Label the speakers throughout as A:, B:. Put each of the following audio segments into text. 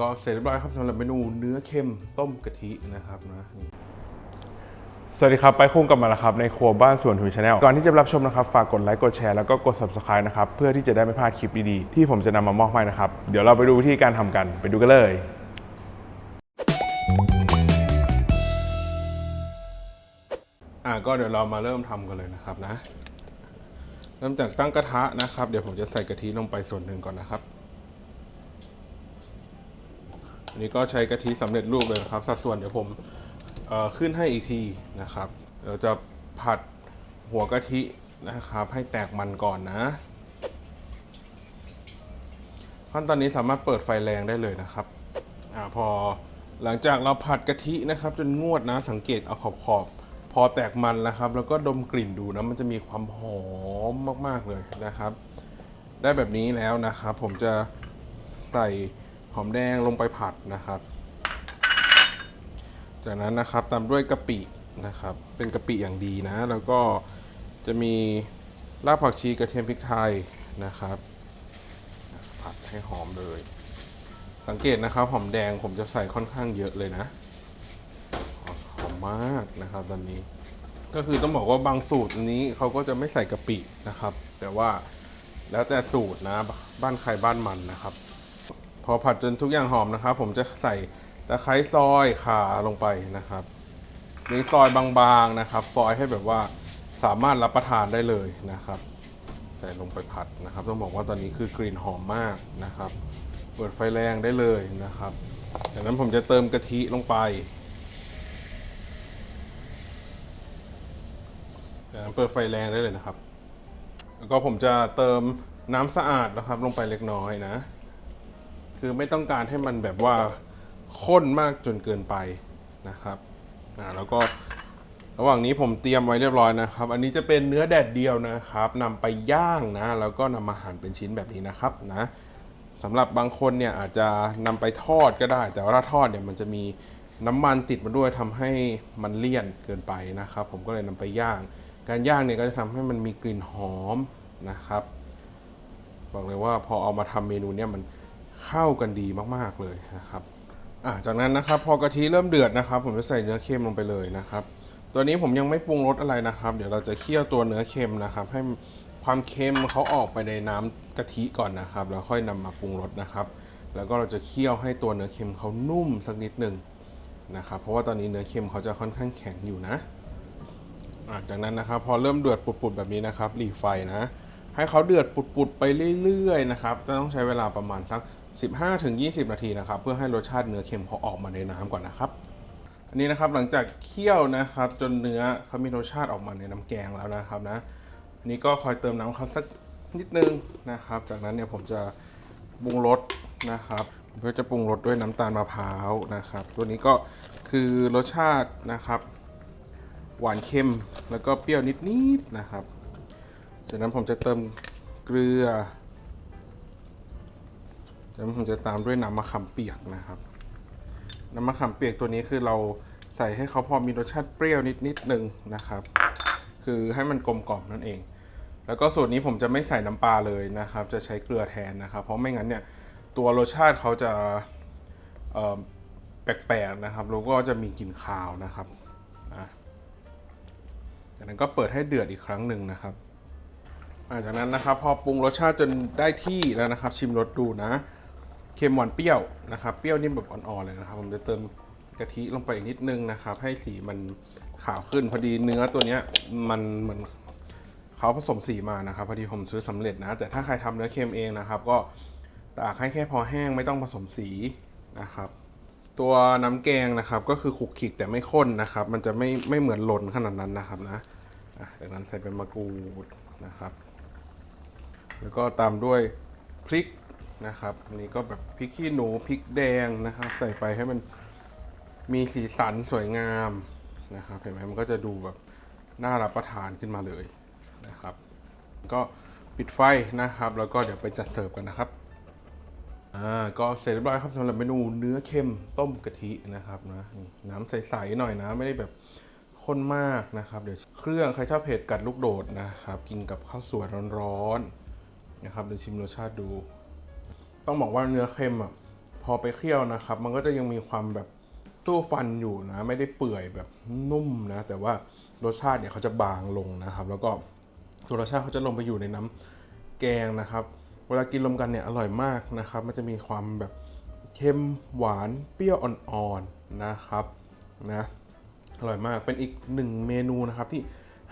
A: ก็เสร็จเรียบร้อยครับสำหรับเมนูเนื้อเค็มต้มกะทินะครับนะสวัสดีครับ ไปคุ้งกลับมาแล้วครับ ในครัวบ้านสวนหุยชาแนลก่อนที่จะรับชมนะครับ ฝากกดไลค์กดแชร์แล้วก็กด subscribe นะครับ เพื่อที่จะได้ไม่พลาดคลิปดีๆ ที่ผมจะนำมามอบให้นะครับ เดี๋ยวเราไปดูวิธีการทำกันไปดูกันเลยอะก็เดี๋ยวเรามาเริ่มทำกันเลยนะครับนะ เริ่มจากตั้งกระทะนะครับ เดี๋ยวผมจะใส่กะทิลงไปส่วนหนึ่งก่อนนะครับ นนี้ก็ใช้กะทิสำเร็จรูปเลยนะครับ สัดส่วนเดี๋ยวผมขึ้นให้อีกทีนะครับเราจะผัดหัวกะทินะครับ ให้แตกมันก่อนนะ ขั้นตอนนี้สามารถเปิดไฟแรงได้เลยนะครับอพอหลังจากเราผัดกะทินะครับ จนงวดนะ สังเกตเอาขอบขอบๆพอแตกมันแล้วครับ แล้วก็ดมกลิ่นดูนะมันจะมีความหอมมาก ๆ เลยนะครับ ได้แบบนี้แล้วนะครับ ผมจะใส่ อมแดงลงไปผัดนะครับ จากนั้นนะครับตามด้วยกะปินะครับ เป็นกะปิอย่างดีนะ แล้วก็จะมีรากผักชีกระเทียมพริกไทยนะครับ ผัดให้หอมเลย สังเกตนะครับหอมแดงผมจะใส่ค่อนข้างเยอะเลยนะหอมมากนะครับตอนนี้ ก็คือต้องบอกว่าบางสูตรนี้เขาก็จะไม่ใส่กะปินะครับ แต่ว่าแล้วแต่สูตรนะบ้านใครบ้านมันนะครับ อผัดจนทุกอย่างหอมนะครับ ผมจะใส่ตะไคร้ซอยขาลงไปนะครับนี่ซอยบางๆนะครับ ซอยให้แบบว่าสามารถรับประทานได้เลยนะครับ ใส่ลงไปผัดนะครับ ต้องบอกว่าตอนนี้คือกลิ่นหอมมากนะครับ เปิดไฟแรงได้เลยนะครับ จากนั้นผมจะเติมกะทิลงไปจากนั้นเปิดไฟแรงได้เลยนะครับ แล้วก็ผมจะเติมน้ำสะอาดนะครับ ลงไปเล็กน้อยนะ คือไม่ต้องการให้มันแบบว่าข้นมากจนเกินไปนะครับอ่าแล้วก็ระหว่างนี้ผมเตรียมไว้เรียบร้อยนะครับ อันนี้จะเป็นเนื้อแดดเดียวนะครับนำไปย่างนะ แล้วก็นำมาหั่นเป็นชิ้นแบบนี้นะครับนะสำหรับบางคนเนี่ยอาจจะนำไปทอดก็ได้ แต่ว่าถ้าทอดเนี่ยมันจะมีน้ำมันติดมาด้วยทำให้มันเลี่ยนเกินไปนะครับ ผมก็เลยนำไปย่าง การย่างเนี่ยก็จะทำให้มันมีกลิ่นหอมนะครับ บอกเลยว่าพอเอามาทำเมนูเนี่ยมัน เข้ากันดีมากๆเลยนะครับอะจากนั้นนะครับพอกะทิเริ่มเดือดนะครับ ผมจะใส่เนื้อเค็มลงไปเลยนะครับ ตัวนี้ผมยังไม่ปรุงรสอะไรนะครับ เดี๋ยวเราจะเคี่ยวตัวเนื้อเค็มนะครับ ให้ความเค็มเขาออกไปในน้ำกะทิก่อนนะครับ แล้วค่อยนำมาปรุงรสนะครับ แล้วก็เราจะเคี่ยวให้ตัวเนื้อเค็มเขานุ่มสักนิดหนึ่งนะครับเพราะว่าตอนนี้เนื้อเค็มเขาจะค่อนข้างแข็งอยู่นะะจากนั้นนะครับ พอเริ่มเดือดปุดๆแบบนี้นะครับหลีไฟนะ ให้เขาเดือดปุดๆไปเรื่อยๆนะครับจะต้องใช้เวลาประมาณสัก15-20 นาทีนะครับ เพื่อให้รสชาติเนื้อเค็มเขาออกมาในน้ำก่อนนะครับ อันนี้นะครับหลังจากเคี่ยวนะครับ จนเนื้อเขามีรสชาติออกมาในน้ำแกงแล้วนะครับนะอันนี้ก็คอยเติมน้ำเขาสักนิดนึงนะครับ จากนั้นเนี่ยผมจะปรุงรสนะครับผมก็จะปรุงรสด้วยน้ำตาลมะพร้าวนะครับ ตัวนี้ก็คือรสชาตินะครับ หวานเค็มแล้วก็เปรี้ยวนิดๆนะครับ จากนั้นผมจะเติมเกลือ จากนั้นผมจะตามด้วยน้ำมะขามเปียกนะครับ น้ำมะขามเปียกตัวนี้คือเราใส่ให้เขาพอมีรสชาติเปรี้ยวนิดนิดๆนึงนะครับ คือให้มันกลมกล่อมนั่นเอง แล้วก็สูตรนี้ผมจะไม่ใส่น้ำปลาเลยนะครับ จะใช้เกลือแทนนะครับ เพราะไม่งั้นเนี่ยตัวรสชาติเขาจะแปลกๆนะครับ แล้วก็จะมีกลิ่นคาวนะครับจากนั้นก็เปิดให้เดือดอีกครั้งหนึ่งนะครับ จากนั้นนะครับพอปรุงรสชาติจนได้ที่แล้วนะครับ ชิมรสดูนะ เค็มหวานเปรี้ยวนะครับ เปรี้ยวนิ่มแบบอ่อนๆเลยนะครับ ผมจะเติมกะทิลงไปอีกนิดนึงนะครับ ให้สีมันขาวขึ้นพอดีเนื้อตัวเนี้ยมันเหมือนเขาผสมสีมานะครับ พอดีผมซื้อสำเร็จนะ แต่ถ้าใครทำเนื้อเค็มเองนะครับ ก็ตากให้แค่พอแห้งไม่ต้องผสมสีนะครับ ตัวน้ำแกงนะครับ ก็คือขลุกขลิกแต่ไม่ข้นนะครับ มันจะไม่ไม่เหมือนหล่นขนาดนั้นนะครับนะจากนั้นใส่เป็นมะกรูดนะครับ แล้วก็ตามด้วยพริกนะครับอันนี้ก็แบบพริกขี้หนูพริกแดงนะครับ ใส่ไปให้มันมีสีสันสวยงามนะครับเห็นไหมมันก็จะดูแบบน่ารับประทานขึ้นมาเลยนะครับ ก็ปิดไฟนะครับ แล้วก็เดี๋ยวไปจัดเสิร์ฟกันนะครับอ่าก็เสร็จเรียบร้อยครับสำหรับเมนูเนื้อเค็มต้มกะทินะครับนะน้ำใสๆหน่อยนะไม่ได้แบบข้นมากนะครับ เดี๋ยวเครื่องใครชอบเผ็ดกัดลูกโดดนะครับ กินกับข้าวสวยร้อนๆ นะครับเดี๋ยวชิมรสชาติดู ต้องบอกว่าเนื้อเค็มอะพอไปเคี่ยวนะครับ มันก็จะยังมีความแบบสู้ฟันอยู่นะ ไม่ได้เปื่อยแบบนุ่มนะ แต่ว่ารสชาติเนี่ยเขาจะบางลงนะครับ แล้วก็ตัวรสชาติเขาจะลงไปอยู่ในน้ำแกงนะครับ เวลากินรวมกันเนี่ยอร่อยมากนะครับ มันจะมีความแบบเค็มหวานเปรี้ยวอ่อนๆนะครับนะอร่อยมากเป็นอีกหนึ่งเมนูนะครับที่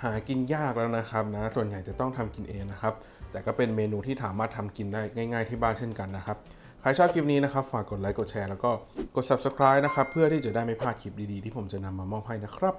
A: หากินยากแล้วนะครับนะส่วนใหญ่จะต้องทำกินเองนะครับ แต่ก็เป็นเมนูที่สามารถทำกินได้ง่าย ๆที่บ้านเช่นกันนะครับ ใครชอบคลิปนี้นะครับ ฝากกดไลค์กดแชร์แล้วก็กด subscribe นะครับ เพื่อที่จะได้ไม่พลาดคลิปดีๆ ที่ผมจะนำมามอบให้นะครับ